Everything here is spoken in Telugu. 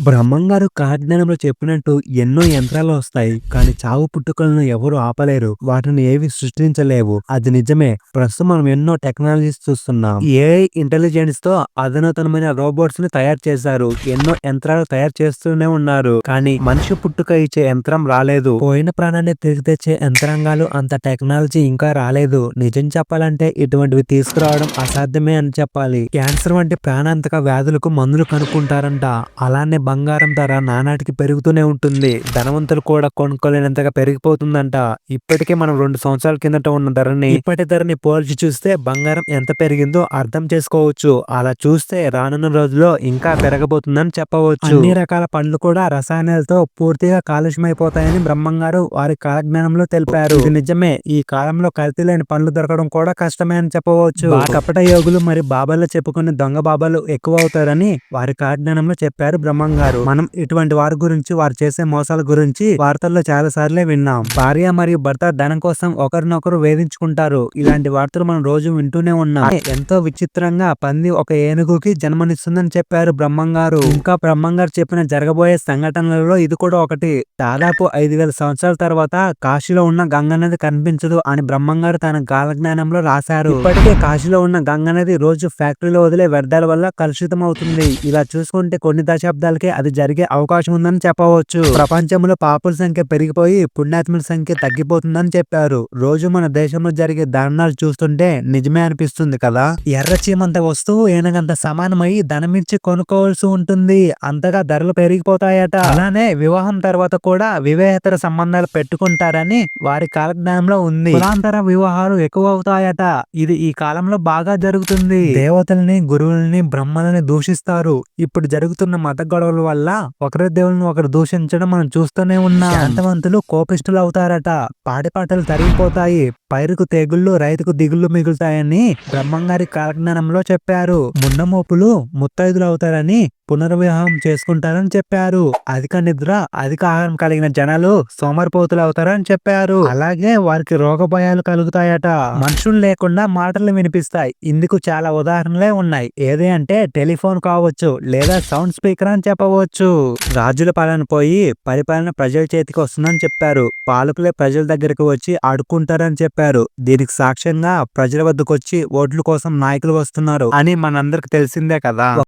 బ్రహ్మంగారు కాజ్ఞానంలో చెప్పినట్టు ఎన్నో యంత్రాలు వస్తాయి. కానీ చావు పుట్టుకలను ఎవరు ఆపలేరు. వాటిని ఏవి సృష్టించలేవు. అది నిజమే. ప్రస్తుతం మనం ఎన్నో టెక్నాలజీస్ చూస్తున్నాం. ఏఐ ఇంటెలిజెన్స్తో అధునాతనమైన రోబోట్స్ని తయారు చేశారు. ఎన్నో యంత్రాలు తయారు చేస్తూనే ఉన్నారు. కానీ మనిషి పుట్టుక ఇచ్చే యంత్రం రాలేదు. పోయిన ప్రాణాన్ని తిరిగి తెచ్చే యంత్రాంగాలు అంత టెక్నాలజీ ఇంకా రాలేదు. నిజం చెప్పాలంటే ఇటువంటివి తీసుకురావడం అసాధ్యమే అని చెప్పాలి. క్యాన్సర్ వంటి ప్రాణాంతక వ్యాధులకు మందులు కనుక్కుంటారంట. అలానే బంగారం ధర నానాటికి పెరుగుతూనే ఉంటుంది. ధనవంతులు కూడా కొనుక్కోలేనంతగా పెరిగిపోతుందంట. ఇప్పటికే మనం రెండు సంవత్సరాల కిందట ఉన్న ధరని ఇప్పటి ధరని పోల్చి చూస్తే బంగారం ఎంత పెరిగిందో అర్థం చేసుకోవచ్చు. అలా చూస్తే రానున్న రోజుల్లో ఇంకా పెరగబోతుందని చెప్పవచ్చు. అన్ని రకాల పండ్లు కూడా రసాయనాలతో పూర్తిగా కాలుష్యమైపోతాయని బ్రహ్మంగారు వారి కాలజ్ఞానంలో తెలిపారు. ఇది నిజమే. ఈ కాలంలో కల్తీ లేని పండ్లు దొరకడం కూడా కష్టమే అని చెప్పవచ్చు. కపట యోగులు మరి బాబాల్లో చెప్పుకునే దొంగ బాబాలు ఎక్కువ అవుతారని వారి కాజ్ఞానంలో చెప్పారు బ్రహ్మంగారు. మనం ఇటువంటి వారి గురించి వారు చేసే మోసాల గురించి వార్తల్లో చాలా సార్లే విన్నాం. భార్య మరియు భర్త ధనం కోసం ఒకరినొకరు వేధించుకుంటారు. ఇలాంటి వార్తలు మనం రోజు వింటూనే ఉన్నాం. ఎంతో విచిత్రంగా పంది ఒక ఏనుగుకి జన్మనిస్తుందని చెప్పారు బ్రహ్మంగారు. ఇంకా బ్రహ్మంగారు చెప్పిన జరగబోయే సంఘటనలలో ఇది కూడా ఒకటి. దాదాపు ఐదు వేల సంవత్సరాల తర్వాత కాశీలో ఉన్న గంగ నది కనిపించదు అని బ్రహ్మంగారు తన కాలజ్ఞానంలో రాశారు. ఇప్పటికే కాశీలో ఉన్న గంగ నది రోజు ఫ్యాక్టరీలో వదిలే వ్యర్థాల వల్ల కలుషితం అవుతుంది ఇలా చూసుకుంటే కొన్ని దశాబ్దాలకి అది జరిగే అవకాశం ఉందని చెప్పవచ్చు. ప్రపంచంలో పాపుల సంఖ్య పెరిగిపోయి పుణ్యాత్ముల సంఖ్య తగ్గిపోతుందని చెప్పారు. రోజు మన దేశంలో జరిగే దారుణాలు చూస్తుంటే నిజమే అనిపిస్తుంది కదా? ఎర్ర చీమంత వస్తువు ఏనగంత సమానమై ధనమిచ్చి కొనుక్కోవాల్సి ఉంటుంది. అంతగా ధరలు పెరిగిపోతాయట. అలానే వివాహం తర్వాత కూడా వివేహేతర సంబంధాలు పెట్టుకుంటారని వారి కాలజ్ఞానంలో ఉంది. కులాంతర వివాహాలు ఎక్కువ అవుతాయట ఇది ఈ కాలంలో బాగా జరుగుతుంది. దేవతల్ని గురువుల్ని బ్రహ్మలని దూషిస్తారు. ఇప్పుడు జరుగుతున్న మత గొడవ వల్ల ఒకరి దేవులను ఒకరు దూషించడం మనం చూస్తూనే ఉన్నాం. శాంతవంతులు కోపిష్ఠులు అవుతారట పాడి పాటలు తరిగిపోతాయి. పైరుకు తెగుళ్ళు రైతుకు దిగుళ్ళు మిగులుతాయని బ్రహ్మంగారి కాలజ్ఞానంలో చెప్పారు. ముండమోపులు ముత్తైదులు అవుతారని పునర్వివాహం చేసుకుంటారని చెప్పారు. అధిక నిద్ర అధిక ఆహారం కలిగిన జనాలు సోమరిపోతులు అవుతారని చెప్పారు. అలాగే వారికి రోగ భయాలు కలుగుతాయట. మనుషులు లేకుండా మాటలు వినిపిస్తాయి. ఇందుకు చాలా ఉదాహరణలే ఉన్నాయి. ఏది అంటే టెలిఫోన్ కావచ్చు లేదా సౌండ్ స్పీకర్ అని చెప్ప చెప్పవచ్చు. రాజుల పాలన పోయి పరిపాలన ప్రజల చేతికి వస్తుందని చెప్పారు. పాలకులే ప్రజల దగ్గరకు వచ్చి అడుక్కుంటారని చెప్పారు. దీనికి సాక్ష్యంగా ప్రజల వద్దకు వచ్చి ఓట్ల కోసం నాయకులు వస్తున్నారు అని మనందరికి తెలిసిందే కదా.